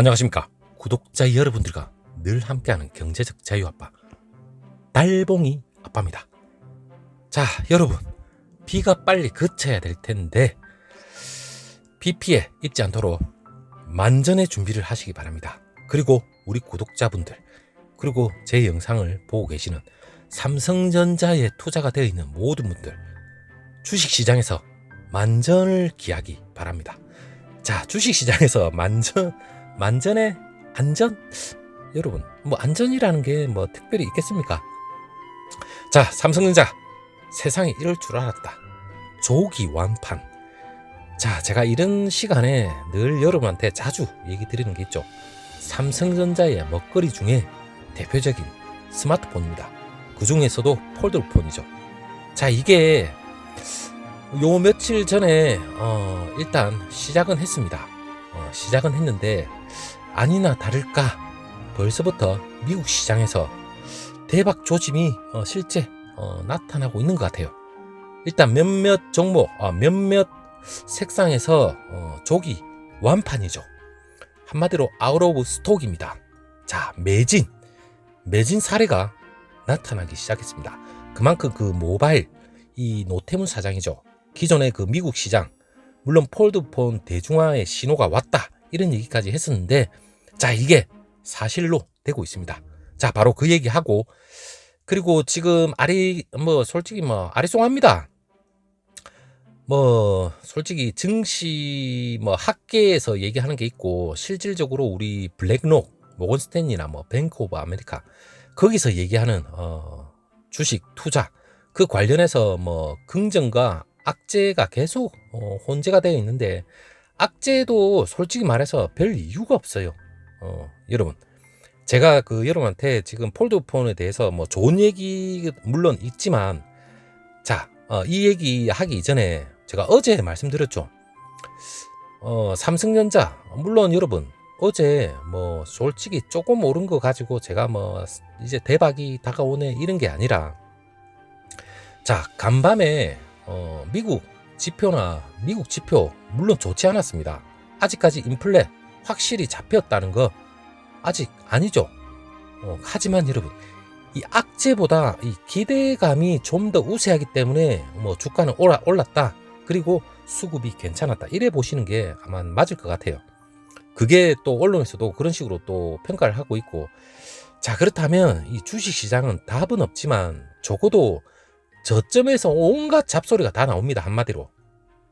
안녕하십니까. 구독자 여러분들과 늘 함께하는 경제적 자유아빠 달봉이 아빠입니다. 자 여러분 비가 빨리 그쳐야 될 텐데 비 피해 입지 않도록 만전의 준비를 하시기 바랍니다. 그리고 우리 구독자분들 그리고 제 영상을 보고 계시는 삼성전자에 투자가 되어 있는 모든 분들 주식시장에서 만전을 기하기 바랍니다. 자 주식시장에서 만전 만전의 안전? 여러분, 뭐 안전이라는 게 뭐 특별히 있겠습니까? 자, 삼성전자 세상에 이럴 줄 알았다. 조기 완판. 자, 제가 이런 시간에 늘 여러분한테 자주 얘기 드리는 게 있죠. 삼성전자의 먹거리 중에 대표적인 스마트폰입니다. 그 중에서도 폴더폰이죠. 자, 이게 요 며칠 전에 어, 일단 시작은 했습니다. 어, 시작은 했는데 아니나 다를까 벌써부터 미국 시장에서 대박 조짐이 어, 실제 어, 나타나고 있는 것 같아요. 일단 몇몇 종목, 아, 몇몇 색상에서 어, 조기 완판이죠. 한마디로 아웃 오브 스톡입니다. 자, 매진, 매진 사례가 나타나기 시작했습니다. 그만큼 그 모바일 이 노태문 사장이죠. 기존의 그 미국 시장 물론 폴드폰 대중화의 신호가 왔다 이런 얘기까지 했었는데 자 이게 사실로 되고 있습니다. 자 바로 그 얘기하고 그리고 지금 아리 뭐 솔직히 뭐 아리송합니다. 뭐 솔직히 증시 뭐 학계에서 얘기하는 게 있고 실질적으로 우리 블랙록 모건스탠리나 뭐 뱅크 오브 아메리카 거기서 얘기하는 어 주식 투자 그 관련해서 뭐 긍정과 악재가 계속 어, 혼재가 되어 있는데 악재도 솔직히 말해서 별 이유가 없어요. 어, 여러분. 제가 그 여러분한테 지금 폴드폰에 대해서 뭐 좋은 얘기 물론 있지만 자, 어, 이 얘기 하기 이전에 제가 어제 말씀드렸죠. 어, 삼성전자 물론 여러분 어제 뭐 솔직히 조금 오른 거 가지고 제가 뭐 이제 대박이 다가오네 이런 게 아니라 자, 간밤에 어, 미국 지표나 미국 지표 물론 좋지 않았습니다. 아직까지 인플레 확실히 잡혔다는 거 아직 아니죠. 어, 하지만 여러분 이 악재보다 이 기대감이 좀 더 우세하기 때문에 뭐 주가는 올라, 올랐다. 그리고 수급이 괜찮았다. 이래 보시는 게 아마 맞을 것 같아요. 그게 또 언론에서도 그런 식으로 또 평가를 하고 있고 자 그렇다면 이 주식 시장은 답은 없지만 적어도 저점에서 온갖 잡소리가 다 나옵니다. 한마디로.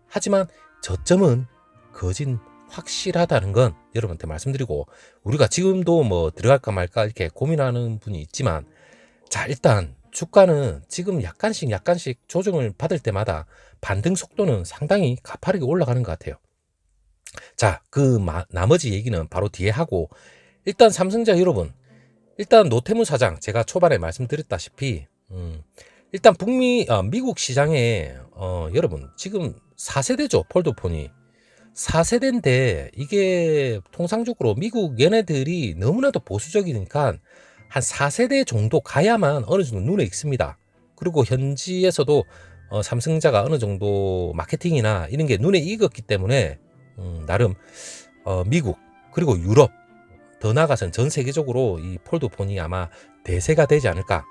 하지만 저점은 거진 확실하다는 건 여러분한테 말씀드리고 우리가 지금도 뭐 들어갈까 말까 이렇게 고민하는 분이 있지만 자 일단 주가는 지금 약간씩 약간씩 조정을 받을 때마다 반등 속도는 상당히 가파르게 올라가는 것 같아요. 자, 그 마, 나머지 얘기는 바로 뒤에 하고 일단 삼성자 여러분 일단 노태무 사장 제가 초반에 말씀드렸다시피 음, 일단 북미 아, 미국 시장에 어, 여러분 지금 4세대죠 폴더폰이 4세대인데 이게 통상적으로 미국 얘네들이 너무나도 보수적이니까 한 4세대 정도 가야만 어느 정도 눈에 익습니다. 그리고 현지에서도 어, 삼성자가 어느 정도 마케팅이나 이런 게 눈에 익었기 때문에 음, 나름 어, 미국 그리고 유럽 더 나아가선 전 세계적으로 이 폴더폰이 아마 대세가 되지 않을까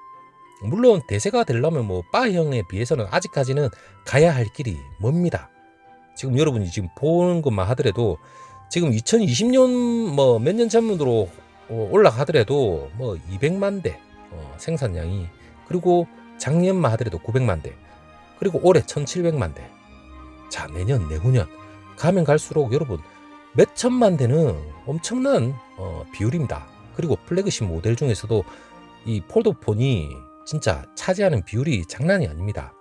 물론 대세가 되려면 뭐 바형에 비해서는 아직까지는 가야 할 길이 멉니다. 지금 여러분이 지금 보는 것만 하더라도 지금 2020년 뭐 몇 년 전으로 어, 올라가더라도 뭐 200만 대 어, 생산량이 그리고 작년만 하더라도 900만 대 그리고 올해 1700만 대. 자 내년 내후년 가면 갈수록 여러분 몇 천만 대는 엄청난 어, 비율입니다. 그리고 플래그십 모델 중에서도 이 폴더폰이 진짜 차지하는 비율이 장난이 아닙니다.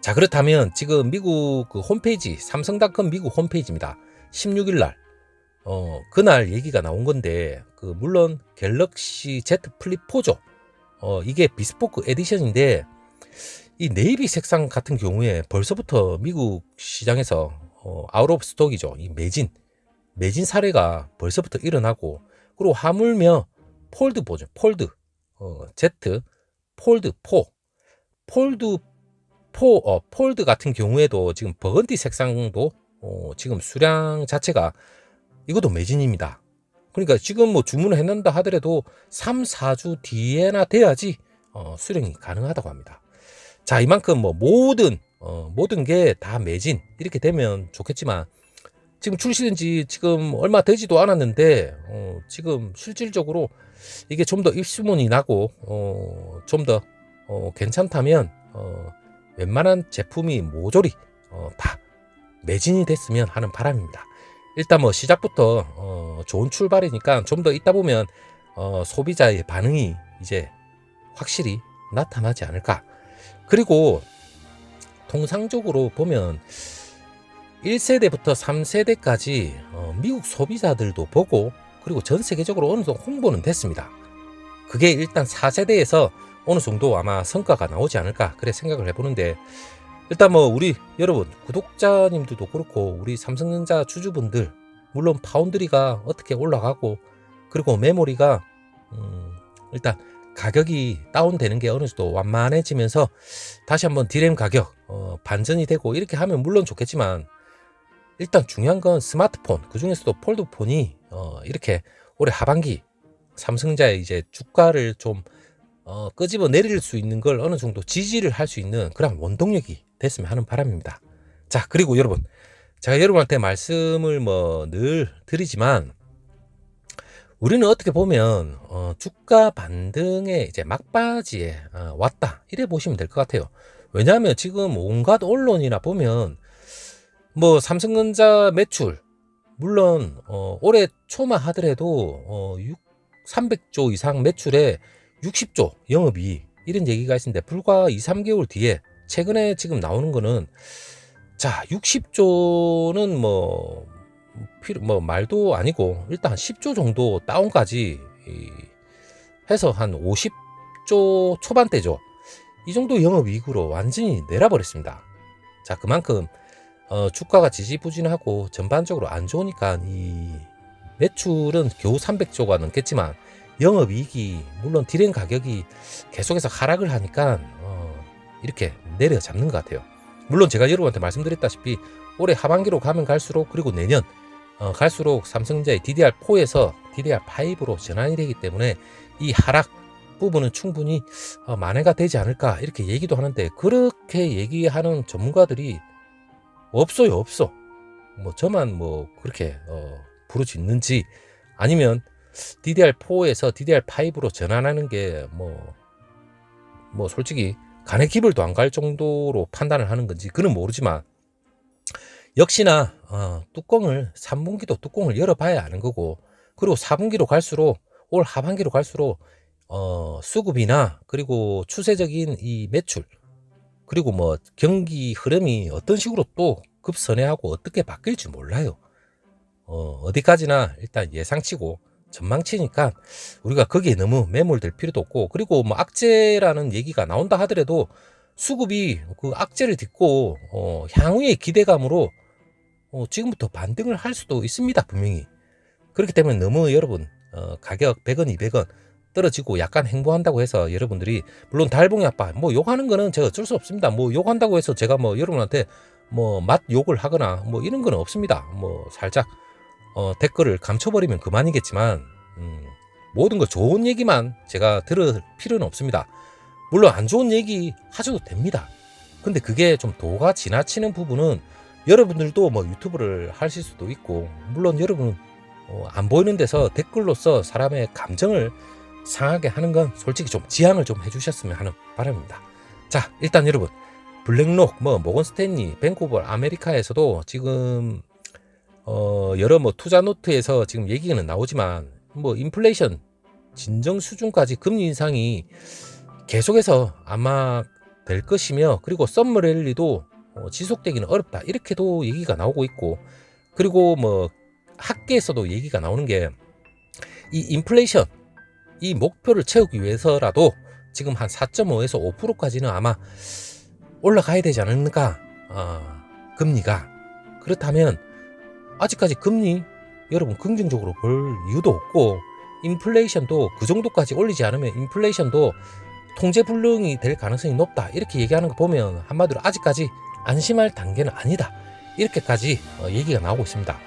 자, 그렇다면 지금 미국 그 홈페이지, 삼성닷컴 미국 홈페이지입니다. 16일 날, 어, 그날 얘기가 나온 건데, 그, 물론 갤럭시 Z 플립 4죠. 어, 이게 비스포크 에디션인데, 이 네이비 색상 같은 경우에 벌써부터 미국 시장에서 어, 아웃 오브 스톡이죠. 이 매진, 매진 사례가 벌써부터 일어나고, 그리고 하물며 폴드 보죠. 폴드, 어, Z, 폴드 4. 폴드 4, 어, 폴드 같은 경우에도 지금 버건디 색상도 어, 지금 수량 자체가 이것도 매진입니다. 그러니까 지금 뭐 주문을 했는다 하더라도 3, 4주 뒤에나 돼야지 어, 수령이 가능하다고 합니다. 자, 이만큼 뭐 모든 어, 모든 게 다 매진 이렇게 되면 좋겠지만 지금 출시된 지 지금 얼마 되지도 않았는데 어, 지금 실질적으로 이게 좀 더 입소문이 나고 어, 좀더 어, 괜찮다면 어, 웬만한 제품이 모조리 어, 다 매진이 됐으면 하는 바람입니다. 일단 뭐 시작부터 어, 좋은 출발이니까 좀 더 있다 보면 어, 소비자의 반응이 이제 확실히 나타나지 않을까. 그리고 통상적으로 보면 1세대부터 3세대까지 어, 미국 소비자들도 보고 그리고 전 세계적으로 어느 정도 홍보는 됐습니다. 그게 일단 4세대에서 어느 정도 아마 성과가 나오지 않을까 그래 생각을 해보는데 일단 뭐 우리 여러분 구독자님들도 그렇고 우리 삼성전자 주주분들 물론 파운드리가 어떻게 올라가고 그리고 메모리가 음, 일단 가격이 다운되는 게 어느 정도 완만해지면서 다시 한번 디램 가격 어, 반전이 되고 이렇게 하면 물론 좋겠지만 일단 중요한 건 스마트폰 그 중에서도 폴드폰이 어, 이렇게 올해 하반기 삼성자의 이제 주가를 좀 어, 끄집어 내릴 수 있는 걸 어느 정도 지지를 할 수 있는 그런 원동력이 됐으면 하는 바람입니다. 자 그리고 여러분 제가 여러분한테 말씀을 뭐 늘 드리지만 우리는 어떻게 보면 어, 주가 반등의 이제 막바지에 어, 왔다 이래 보시면 될 것 같아요. 왜냐하면 지금 온갖 언론이나 보면 뭐 삼성전자 매출 물론 어, 올해 초만 하더라도 어, 6, 300조 이상 매출에 60조 영업이 이런 얘기가 있는데 불과 2, 3개월 뒤에 최근에 지금 나오는 거는 자 60조는 뭐 필요 뭐 말도 아니고 일단 10조 정도 다운까지 이, 해서 한 50조 초반대죠. 이 정도 영업이익으로 완전히 내려버렸습니다. 자 그만큼 어, 주가가 지지부진하고 전반적으로 안 좋으니까 이 매출은 겨우 300조가 넘겠지만 영업이익이 물론 디램 가격이 계속해서 하락을 하니까 어, 이렇게 내려잡는 것 같아요. 물론 제가 여러분한테 말씀드렸다시피 올해 하반기로 가면 갈수록 그리고 내년 어, 갈수록 삼성전자의 DDR4에서 DDR5로 전환이 되기 때문에 이 하락 부분은 충분히 어, 만회가 되지 않을까 이렇게 얘기도 하는데 그렇게 얘기하는 전문가들이 없어요 없어 뭐 저만 뭐 그렇게 어, 부르짖는지 아니면 DDR4에서 DDR5로 전환하는 게 뭐 뭐 솔직히 간의 기별도 안 갈 정도로 판단을 하는 건지 그는 모르지만 역시나 어, 뚜껑을 3분기도 뚜껑을 열어봐야 아는 거고 그리고 4분기로 갈수록 올 하반기로 갈수록 어, 수급이나 그리고 추세적인 이 매출 그리고 뭐 경기 흐름이 어떤 식으로 또 급선회하고 어떻게 바뀔지 몰라요. 어, 어디까지나 일단 예상치고 전망치니까 우리가 거기에 너무 매몰될 필요도 없고 그리고 뭐 악재라는 얘기가 나온다 하더라도 수급이 그 악재를 딛고 어, 향후의 기대감으로 어, 지금부터 반등을 할 수도 있습니다 분명히. 그렇기 때문에 너무 여러분 어, 가격 100원 200원 떨어지고 약간 행보한다고 해서 여러분들이 물론 달봉이 아빠 뭐 욕하는 거는 제가 어쩔 수 없습니다. 뭐 욕한다고 해서 제가 뭐 여러분한테 뭐 맛 욕을 하거나 뭐 이런 건 없습니다. 뭐 살짝 어, 댓글을 감춰버리면 그만이겠지만 음, 모든 거 좋은 얘기만 제가 들을 필요는 없습니다. 물론 안 좋은 얘기 하셔도 됩니다. 근데 그게 좀 도가 지나치는 부분은 여러분들도 뭐 유튜브를 하실 수도 있고 물론 여러분 어, 안 보이는 데서 댓글로서 사람의 감정을 상하게 하는 건 솔직히 좀 지양을 좀 해주셨으면 하는 바람입니다. 자 일단 여러분 블랙록 뭐 모건 스탠리 밴쿠버 아메리카에서도 지금 어, 여러 뭐 투자 노트에서 지금 얘기는 나오지만 뭐 인플레이션 진정 수준까지 금리 인상이 계속해서 아마 될 것이며 그리고 썸머랠리도 어, 지속되기는 어렵다. 이렇게도 얘기가 나오고 있고 그리고 뭐 학계에서도 얘기가 나오는 게 이 인플레이션 이 목표를 채우기 위해서라도 지금 한 4.5에서 5%까지는 아마 올라가야 되지 않을까? 어, 금리가. 그렇다면 아직까지 금리 여러분 긍정적으로 볼 이유도 없고 인플레이션도 그 정도까지 올리지 않으면 인플레이션도 통제 불능이 될 가능성이 높다. 이렇게 얘기하는 거 보면 한마디로 아직까지 안심할 단계는 아니다. 이렇게까지 어, 얘기가 나오고 있습니다.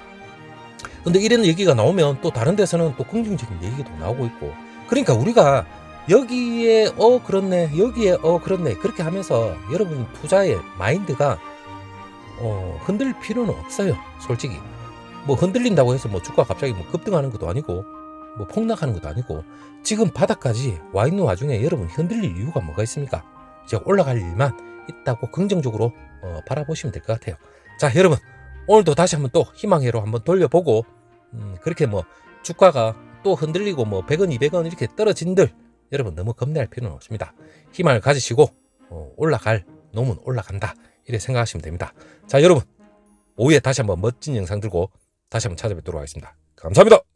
근데 이런 얘기가 나오면 또 다른 데서는 또 긍정적인 얘기도 나오고 있고. 그러니까 우리가 여기에 어 그렇네 여기에 어 그렇네 그렇게 하면서 여러분 투자의 마인드가 어 흔들 필요는 없어요 솔직히 뭐 흔들린다고 해서 뭐 주가 갑자기 뭐 급등하는 것도 아니고 뭐 폭락하는 것도 아니고 지금 바닥까지 와 있는 와중에 여러분 흔들릴 이유가 뭐가 있습니까? 이제 올라갈 일만 있다고 긍정적으로 어, 바라보시면 될 것 같아요. 자 여러분 오늘도 다시 한번 또 희망회로 한번 돌려보고 음, 그렇게 뭐 주가가 또 흔들리고 뭐 100원 200원 이렇게 떨어진들 여러분 너무 겁내할 필요는 없습니다. 희망을 가지시고 어, 올라갈 놈은 올라간다. 이렇게 생각하시면 됩니다. 자 여러분 오후에 다시 한번 멋진 영상 들고 다시 한번 찾아뵙도록 하겠습니다. 감사합니다